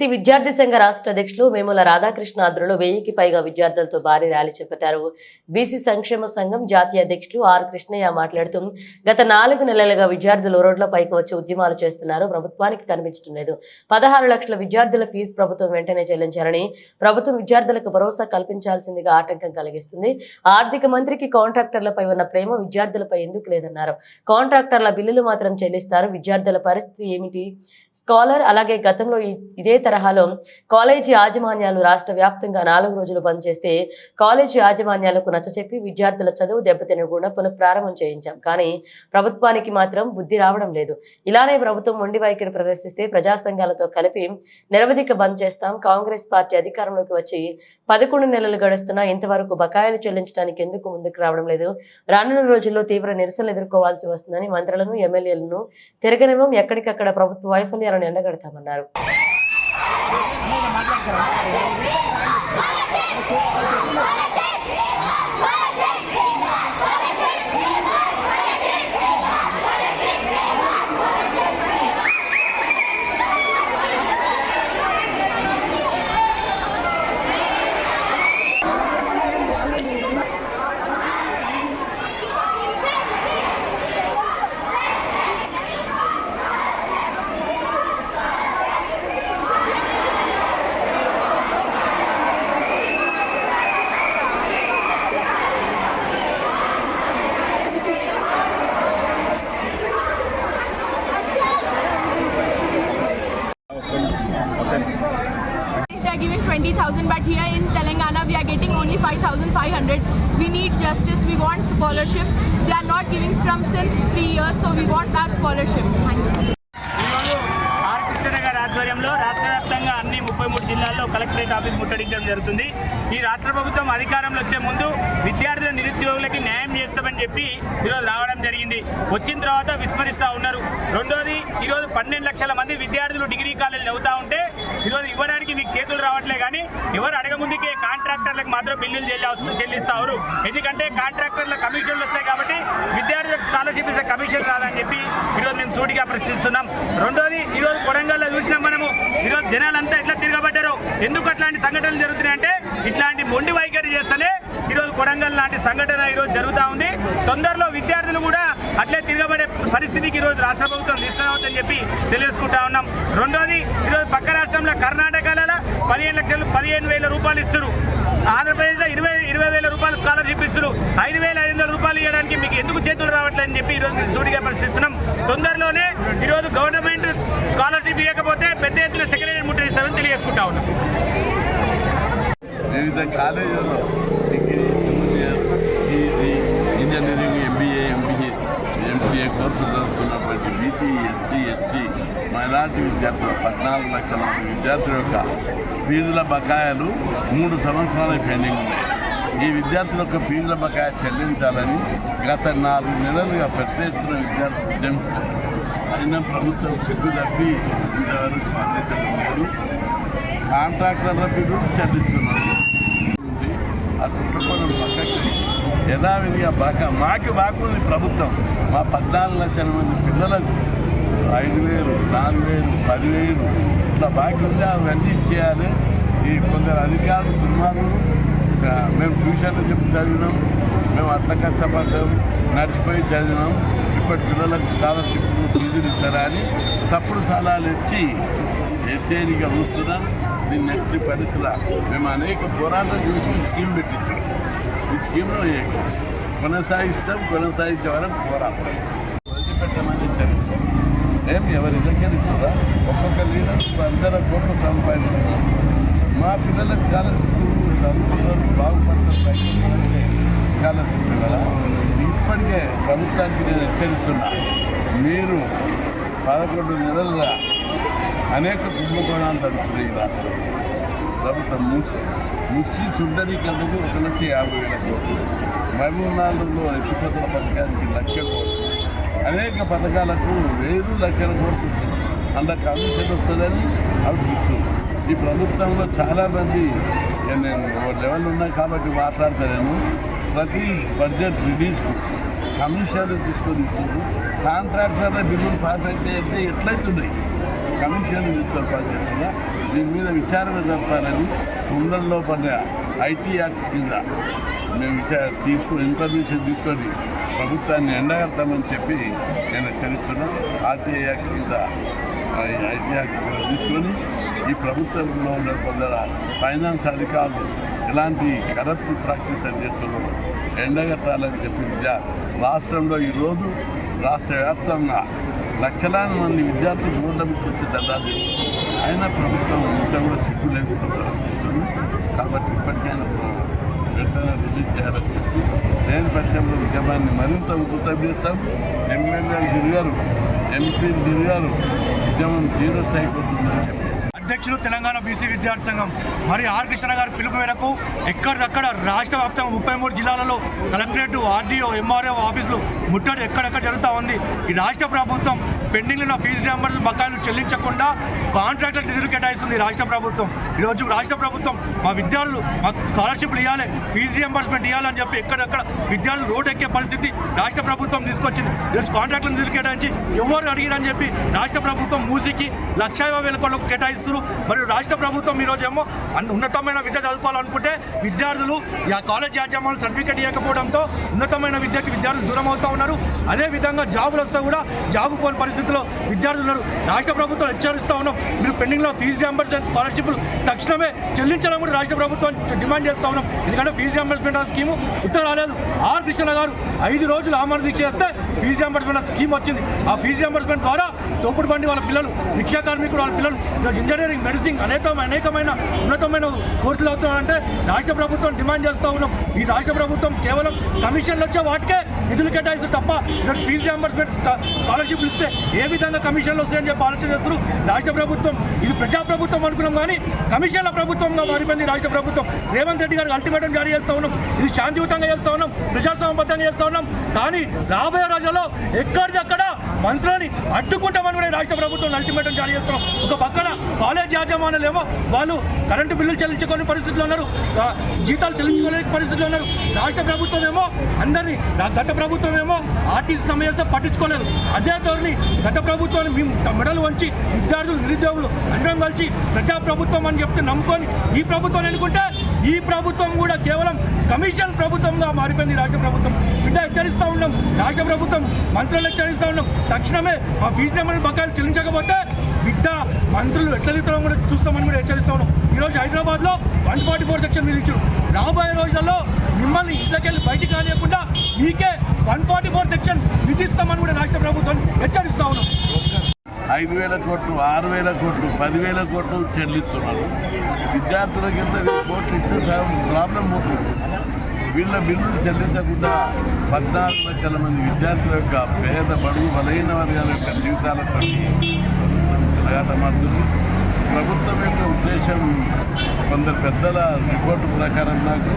C విద్యార్థి సంఘ రాష్ట్ర అధ్యక్షులు వేముల రాధాకృష్ణ ఆధ్వర్యంలో వెయ్యికి పైగా విద్యార్థులతో భారీ ర్యాలీ చేపట్టారు. బీసీ సంక్షేమ సంఘం జాతీయ అధ్యక్షులు ఆర్ కృష్ణయ్య మాట్లాడుతూ గత నాలుగు నెలలుగా విద్యార్థులు రోడ్ల పైకి వచ్చి ఉద్యమాలు చేస్తున్నారు. ప్రభుత్వానికి కనిపించడం లేదు. పదహారు లక్షల విద్యార్థుల ఫీజు ప్రభుత్వం వెంటనే చెల్లించాలని ప్రభుత్వం విద్యార్థులకు భరోసా కల్పించాల్సిందిగా ఆటంకం కలిగిస్తుంది. ఆర్థిక మంత్రికి కాంట్రాక్టర్లపై ఉన్న ప్రేమ విద్యార్థులపై ఎందుకు లేదన్నారు. కాంట్రాక్టర్ల బిల్లులు మాత్రం చెల్లిస్తారు. విద్యార్థుల పరిస్థితి ఏమిటి? స్కాలర్ అలాగే గతంలో ఇదే తరహాలో కాలేజీ యాజమాన్యాలు రాష్ట్ర వ్యాప్తంగా నాలుగు రోజులు బంద్ చేస్తే కాలేజీ యాజమాన్యాలకు నచ్చచెప్పి విద్యార్థుల చదువు దెబ్బతినకుండా పునఃప్రారంభం చేయించాం. కానీ ప్రభుత్వానికి మాత్రం బుద్ధి రావడం లేదు. ఇలానే ప్రభుత్వం మొండి వైఖరి ప్రదర్శిస్తే ప్రజా సంఘాలతో కలిపి నిరవధిక బంద్ చేస్తాం. కాంగ్రెస్ పార్టీ అధికారంలోకి వచ్చి పదకొండు నెలలు గడుస్తున్నా ఇంతవరకు బకాయిలు చెల్లించడానికి ఎందుకు ముందుకు రావడం లేదు? రానున్న రోజుల్లో తీవ్ర నిరసనలు ఎదుర్కోవాల్సి వస్తుందని మంత్రులను ఎమ్మెల్యేలను తిరగనివ్వం ఎక్కడికక్కడ ప్రభుత్వ వైఫల్యాలను ఎండగడతామన్నారు. మాట్లాడతారా thousand, but here in Telangana we are getting only 5,500. We need justice. We want scholarship. They are not giving from since three years, so we want our scholarship. Thank you. ఆధ్వర్యంలో రాష్ట్ర వ్యాప్తంగా అన్ని ముప్పై మూడు జిల్లాల్లో కలెక్టరేట్ ఆఫీస్ ముట్టడించడం జరుగుతుంది ఈ రాష్ట్ర ప్రభుత్వం అధికారంలో వచ్చే ముందు విద్యార్థుల నిరుద్యోగులకి న్యాయం చేస్తామని చెప్పి ఈరోజు రావడం జరిగింది వచ్చిన తర్వాత విస్మరిస్తూ ఉన్నారు రెండోది ఈరోజు పన్నెండు లక్షల మంది విద్యార్థులు డిగ్రీ కాలేజీలు అవుతా ఉంటే ఈరోజు ఇవ్వడానికి మీకు చేతులు రావట్లే కానీ ఎవరు అడగముందుకే కాంట్రాక్టర్లకు మాత్రం బిల్లులు చెల్లి చెల్లిస్తారు. ఎందుకంటే కాంట్రాక్టర్ల కమిషన్లు వస్తాయి కాబట్టి విద్యార్థులకు స్కాలర్షిప్ ఇస్తే కమిషన్ రాదని చెప్పి ఈరోజు మేము సూటిగా ప్రశ్నిస్తున్నాం. రెండోది ఈరోజు కొడంగల్లో చూసినాం మనము. ఈరోజు జనాలంతా ఎట్లా తిరగబడ్డారు. ఎందుకు అట్లాంటి సంఘటనలు జరుగుతున్నాయంటే ఇట్లాంటి మొండి వైఖరి చేస్తేనే ఈరోజు కొడంగల్ లాంటి సంఘటన ఈరోజు జరుగుతూ ఉంది. తొందరలో విద్యార్థులు కూడా అట్లే తిరగబడే పరిస్థితికి ఈరోజు రాష్ట్ర ప్రభుత్వం తీసుకురావద్దని చెప్పి తెలియజేసుకుంటా ఉన్నాం. రెండోది ఈరోజు పక్క రాష్ట్రంలో కర్ణాటకలో పదిహేను లక్షలు పదిహేను వేల రూపాయలు ఇస్తారు ఆంధ్రప్రదేశ్లో ఇరవై ఇరవై వేల రూపాయలు స్కాలర్షిప్ ఇస్తారు ఐదు వేల ఐదు వందల రూపాయలు ఇవ్వడానికి మీకు ఎందుకు చేతులు రావట్లేదని చెప్పి ఈరోజు సూటిగా పరిశీలిస్తున్నాం. తొందరలోనే ఈరోజు గవర్నమెంట్ స్కాలర్షిప్ ఇవ్వకపోతే పెద్ద ఎత్తున సెక్రటరీ ముట్టడిస్తామని తెలియజేసుకుంటా ఉన్నాం. వివిధ కాలేజీల్లో degree engineering MBA MBA MCA కోర్సులు చదువుతున్నటువంటి బీసీ ఎస్సీ ఎస్టీ మైనార్టీ విద్యార్థులు పద్నాలుగు లక్షల మంది విద్యార్థుల యొక్క ఫీజుల బకాయిలు మూడు సంవత్సరాల పెండింగ్ ఉన్నాయి. ఈ విద్యార్థుల యొక్క ఫీజుల బకాయి చెల్లించాలని గత నాలుగు నెలలుగా పెద్ద ఎత్తున విద్యార్థులు ఉద్యమిస్తారు అయినా ప్రభుత్వం చెక్కు తప్పి ఇంతవరకు స్పందించడం లేదు. కాంట్రాక్టర్ల బిల్లులు చెల్లిస్తున్నారు. ఆ కుటుంబం పక్కకి యథావిధిగా బాక మాకు బాగుంది ప్రభుత్వం. మా పద్నాలుగు లక్షల మంది పిల్లలకు ఐదు వేలు నాలుగు వేలు పదివేలు. ఇట్లా బాకీ ఉంది అవన్నీ ఇచ్చేయాలి. ఈ కొందరు అధికారులు దుర్మార్గులు. మేము ట్యూషన్లు చెప్పి చదివినాం. మేము అట్లా కష్టపడ్డాం. నడిచిపోయి చదివినాం. ఇప్పటి పిల్లలకు స్కాలర్షిప్ ఫీజులు ఇస్తారా అని తప్పుడు సలహాలు ఇచ్చి హెచ్చరిక చూస్తున్నారు. దీన్ని నెక్స్ట్ పరిస్థితుల మేము అనేక పోరాటం చేసి ఈ స్కీమ్ పెట్టించాం. ఈ స్కీమ్ను కొనసాగిస్తాం కొనసాగించే వరకు పోరాడతాం. పెట్టమని తెలుసు ఏమి ఎవరి దగ్గర ఇస్తుందా ఒక్కొక్క లీడర్ వందల కోట్లు సంపాదించారు మా పిల్లలకు స్కాలర్షిప్ చదువుకున్నారు బాగుపడతారు స్కాలర్షిప్ కదా ఇప్పటికే ప్రభుత్వానికి నేను హెచ్చరిస్తున్నా మీరు పదకొండు నెలలుగా అనేక కుంభకోణాలు జరుగుతున్నాయి ఈ రాష్ట్రంలో ప్రభుత్వం ముసి ముసి శుద్ధరీకరణకు ఒక లక్ష యాభై వేల కోట్లు. మహబూబ్నాథ్లో ఎత్తిపోతల పథకానికి లక్ష కోట్లు. అనేక పథకాలకు వేలు లక్షల కోట్లు అందులో కమిషన్ వస్తుందని అవి ఈ ప్రభుత్వంలో చాలామంది నేను లెవెల్ ఉన్నాయి కాబట్టి మాట్లాడతాను ప్రతి బడ్జెట్ రిలీజ్కు కమిషన్లు తీసుకొని ఇస్తుంది కాంట్రాక్టర్ల బిల్లులు పాస్ అయితే అంటే ఎట్లయితున్నాయి? కమిషన్ తీసుకొని పాస్ చేస్తున్నా దీని మీద విచారణ జరపాలని తొందరలో పడిన ఐటీ యాక్ట్ కింద మేము విచార తీసుకుని ఇన్ఫర్మేషన్ తీసుకొని ప్రభుత్వాన్ని ఎండగడతామని చెప్పి నేను హెచ్చరిస్తున్నాం. ఆర్టీఐ యాక్ట్ కింద ఐటీ యాక్ట్ తీసుకొని ఈ ప్రభుత్వంలో ఉన్న కొందరు ఫైనాన్స్ అధికారులు ఇలాంటి కరప్ట్ ప్రాక్టీస్ అని చేస్తున్నారు ఎండగట్టాలని చెప్పి విద్య రాష్ట్రంలో ఈరోజు రాష్ట్ర వ్యాప్తంగా లక్షలాది మంది విద్యార్థులు రోడ్ల మీద వచ్చి దండాలు అయినా ప్రభుత్వం ఇంత కూడా సిగ్గు లేకుండా కాబట్టి ఇప్పటికైనా వెంటనే రిలీజ్ చేయాలని చెప్పి లేని పక్షంలో ఉద్యమాన్ని మరింత ఉధృతం చేస్తాం ఎమ్మెల్యేలు తిరిగారు ఎంపీలు తిరిగారు ఉద్యమం సీరియస్ అయిపోతుందని చెప్పి. అధ్యక్షులు తెలంగాణ బీసీ విద్యార్థి సంఘం మరి ఆర్ కృష్ణ గారి పిలుపు మేరకు ఎక్కడికక్కడ రాష్ట్ర వ్యాప్తంగా ముప్పై మూడు జిల్లాలలో కలెక్టరేట్ ఆర్డీఓ ఎంఆర్ఓ ఆఫీసులు ముట్టడి ఎక్కడెక్కడ జరుగుతూ ఉంది? ఈ రాష్ట్ర ప్రభుత్వం పెండింగ్లో ఉన్న ఫీజు నెంబర్లు బకాయిలు చెల్లించకుండా కాంట్రాక్టర్ నిధులు కేటాయిస్తుంది రాష్ట్ర ప్రభుత్వం. ఈరోజు రాష్ట్ర ప్రభుత్వం మా విద్యార్థులు మాకు స్కాలర్షిప్లు ఇవ్వాలి ఫీజు రియంబర్స్మెంట్ ఇవ్వాలని చెప్పి ఎక్కడెక్కడ విద్యార్థులు రోడ్ ఎక్కే పరిస్థితి రాష్ట్ర ప్రభుత్వం తీసుకొచ్చింది. ఈరోజు కాంట్రాక్టర్లు నిధులు కేటాయించి ఎవరు అడిగిరని చెప్పి రాష్ట్ర ప్రభుత్వం మూసికి లక్ష యాభై వేల కోట్లకు కేటాయిస్తున్నారు. మరియు రాష్ట్ర ప్రభుత్వం ఈరోజు ఏమో అన్ని ఉన్నతమైన విద్య చదువుకోవాలనుకుంటే విద్యార్థులు ఆ కాలేజ్ యాజమాన్యాలు సర్టిఫికేట్ ఇవ్వకపోవడంతో ఉన్నతమైన విద్యకి విద్యార్థులు దూరం అవుతూ ఉన్నారు. అదే విధంగా జాబులు వస్తే కూడా జాబు పోని పరిస్థితిలో విద్యార్థులు ఉన్నారు. రాష్ట్ర ప్రభుత్వం హెచ్చరిస్తూ ఉన్నాం. మీరు పెండింగ్లో ఫీజు రియంబర్స్మెంట్ స్కాలర్షిప్లు తక్షణమే చెల్లించాలని కూడా రాష్ట్ర ప్రభుత్వం డిమాండ్ చేస్తూ ఉన్నాం. ఎందుకంటే ఫీజు రియంబర్స్మెంట్ స్కీము ఉత్తరం రాలేదు. ఆర్ కృష్ణ గారు ఐదు రోజులు ఆమరణ దీక్ష చేస్తే ఫీజు రియంబర్స్మెంట్ స్కీమ్ వచ్చింది. ఆ ఫీజు రియంబర్స్మెంట్ ద్వారా తోపుడు బండి వాళ్ళ పిల్లలు రిక్షా కార్మికులు వాళ్ళ పిల్లలు ఇంజనీరింగ్ మెడిసిన్ అనేక అనేకమైన ఉన్నతమైన కోర్సులు అవుతున్నారంటే రాష్ట్ర ప్రభుత్వం డిమాండ్ చేస్తూ ఉన్నాం. ఈ రాష్ట్ర ప్రభుత్వం కేవలం కమిషన్లు వచ్చే వాటికే నిధులు కేటాయిస్తారు తప్ప ఫీజు రియంబర్స్మెంట్ స్కాలర్షిప్లు ఇస్తే ఏ విధంగా కమిషన్లు వస్తాయని చెప్పి ఆలోచన చేస్తారు రాష్ట్ర ప్రభుత్వం ఇది ప్రజా ప్రభుత్వం అనుకున్నాం కానీ కమిషన్ల ప్రభుత్వంగా మారిపోయింది రాష్ట్ర ప్రభుత్వం. రేవంత్ రెడ్డి గారికి అల్టిమేటం జారీ చేస్తూ ఉన్నాం. ఇది శాంతియుతంగా చేస్తూ ఉన్నాం. ప్రజాస్వామ్యబద్ధంగా చేస్తూ ఉన్నాం. కానీ రాబోయే రోజుల్లో ఎక్కడిదక్కడ మంత్రాన్ని అడ్డుకుంటామని కూడా రాష్ట్ర ప్రభుత్వం అల్టిమేటం జారీ చేస్తున్నాం. ఒక పక్కన కాలేజ్ యాజమాన్యాలు ఏమో వాళ్ళు కరెంటు బిల్లులు చెల్లించుకోని పరిస్థితులు ఉన్నారు. జీతాలు చెల్లించుకోలేని పరిస్థితులు ఉన్నారు. రాష్ట్ర ప్రభుత్వం ఏమో అందరినీ గత ప్రభుత్వం ఏమో ఆర్టీసీ సమస్య పట్టించుకోలేదు. అదే ధోరణి గత ప్రభుత్వాన్ని మేము మెడలు వంచి విద్యార్థులు నిరుద్యోగులు అందరం కలిసి ప్రజా ప్రభుత్వం అని చెప్తే నమ్ముకొని ఈ ప్రభుత్వం ఎన్నుకుంటే ఈ ప్రభుత్వం కూడా కేవలం కమిషన్ ప్రభుత్వంగా మారిపోయింది రాష్ట్ర ప్రభుత్వం. బిడ్డ హెచ్చరిస్తూ ఉన్నాం. రాష్ట్ర ప్రభుత్వం మంత్రులు హెచ్చరిస్తూ ఉన్నాం. తక్షణమే మా ఫీజు రియంబర్స్మెంట్ బకాయిలు చెల్లించకపోతే బిడ్డ మంత్రులు ఎట్లా తీసుకోవడం కూడా చూస్తామని కూడా హెచ్చరిస్తూ ఉన్నాం. ఈరోజు హైదరాబాద్లో వన్ ఫార్టీ ఫోర్ సెక్షన్ నిలిచారు రాబోయే రోజులలో మిమ్మల్ని ఇంట్లోకెళ్ళి బయటికి రానియకుండా మీకే వన్ ఫార్టీ ఫోర్ సెక్షన్ విధిస్తామని కూడా రాష్ట్ర ప్రభుత్వం హెచ్చరిస్తా ఉన్నాం. ఐదు వేల కోట్లు ఆరు వేల కోట్లు పదివేల కోట్లు చెల్లిస్తున్నారు. విద్యార్థుల కింద కోట్లు ఇస్తే ప్రాబ్లం పోతుంది. వీళ్ళ బిల్లులు చెల్లించకుండా పద్నాలుగు లక్షల మంది విద్యార్థుల యొక్క పేద బడుగు బలహీన వర్గాల యొక్క జీవితాలతో ప్రభుత్వం తిరగాటమాడుతుంది ప్రభుత్వం యొక్క ఉద్దేశం కొందరు పెద్దల రిపోర్టు ప్రకారం నాకు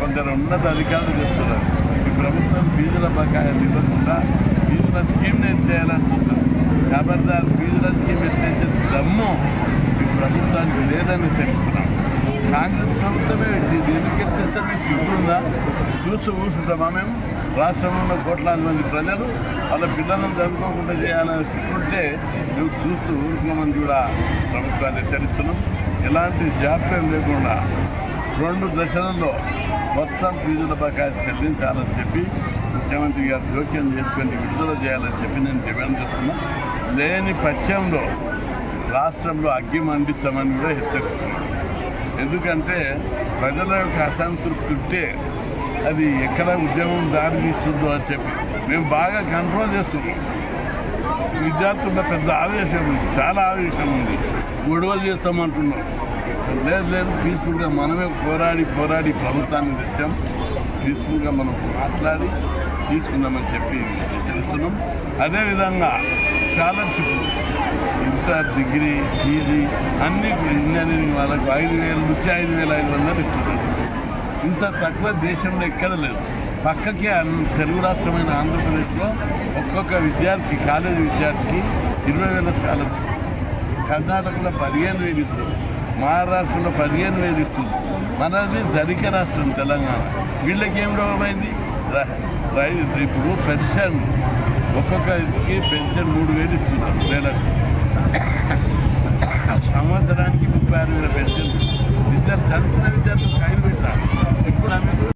కొందరు ఉన్నత అధికారులు చెప్తున్నారు. ఈ ప్రభుత్వం ఫీజుల బకాయాలు ఇవ్వకుండా ఫీజుల స్కీమ్ని చేయాలని చూస్తుంది కాబట్టి ఆ ఫీజుల స్కీమ్ దమ్ము ఈ ప్రభుత్వానికి లేదని తెలుస్తున్నాం. కాంగ్రెస్ ప్రభుత్వమే ఇది ఎందుకు మీకు సిగ్గుందా చూస్తూ కూర్చుంటామా మేము? రాష్ట్రంలో ఉన్న కోట్లాది మంది ప్రజలు వాళ్ళ పిల్లలను చదువుకోకుండా చేయాలని ఉంటే మేము చూస్తూ ఊరుకోమని కూడా ప్రభుత్వాన్ని హెచ్చరిస్తున్నాం. ఎలాంటి జాప్యం లేకుండా రెండు దశలలో మొత్తం ఫీజుల బకాయి చెల్లించాలని చెప్పి ముఖ్యమంత్రి గారు జోక్యం చేసుకొని విడుదల చేయాలని చెప్పి నేను డిమాండ్ చేస్తున్నాను లేని పక్షంలో రాష్ట్రంలో అగ్గి అందిస్తామని కూడా హెచ్చరిస్తున్నాను ఎందుకంటే ప్రజల యొక్క అసంతృప్తి ఉంటే అది ఎక్కడ ఉద్యమం దారి తీస్తుందో అని చెప్పి మేము బాగా కంట్రోల్ చేస్తున్నాం. విద్యార్థుల పెద్ద ఆవేశం ఉంది చాలా ఆవేశం ఉంది. గొడవలు చేస్తామంటున్నాం లేదు లేదు పీస్ఫుల్గా మనమే పోరాడి పోరాడి ప్రభుత్వాన్ని తెచ్చాం. పీస్ఫుల్గా మనం మాట్లాడి తీసుకుందామని చెప్పి తెలుస్తున్నాం అదేవిధంగా స్కాలర్షిప్ ఇంటర్ డిగ్రీ పీజీ అన్ని కూడా ఇంజనీరింగ్ వాళ్ళకు ఐదు వేల నుంచి ఐదు వేల ఐదు వందలు ఇస్తున్నారు. ఇంత తక్కువ దేశంలో ఎక్కడ లేదు. పక్కకి తెలుగు రాష్ట్రమైన ఆంధ్రప్రదేశ్లో ఒక్కొక్క విద్యార్థి కాలేజీ విద్యార్థికి ఇరవై వేల స్కాలర్షిప్. కర్ణాటకలో పదిహేను వేలు ఇస్తుంది. మహారాష్ట్రలో పదిహేను వేలు ఇస్తుంది. మనది ధనిక రాష్ట్రం తెలంగాణ. వీళ్ళకి ఏం రోగమైంది ఇప్పుడు పెన్షన్. ఒక్కొక్కరికి పెన్షన్ మూడు వేలు ఇస్తున్నారు నెలకు. సంవత్సరానికి ముప్పై ఆరు వేల పెన్షన్. విద్యార్థి చదువుతున్న విద్యార్థులకు ఐదు పెట్టాలి ఇప్పుడు ఆమె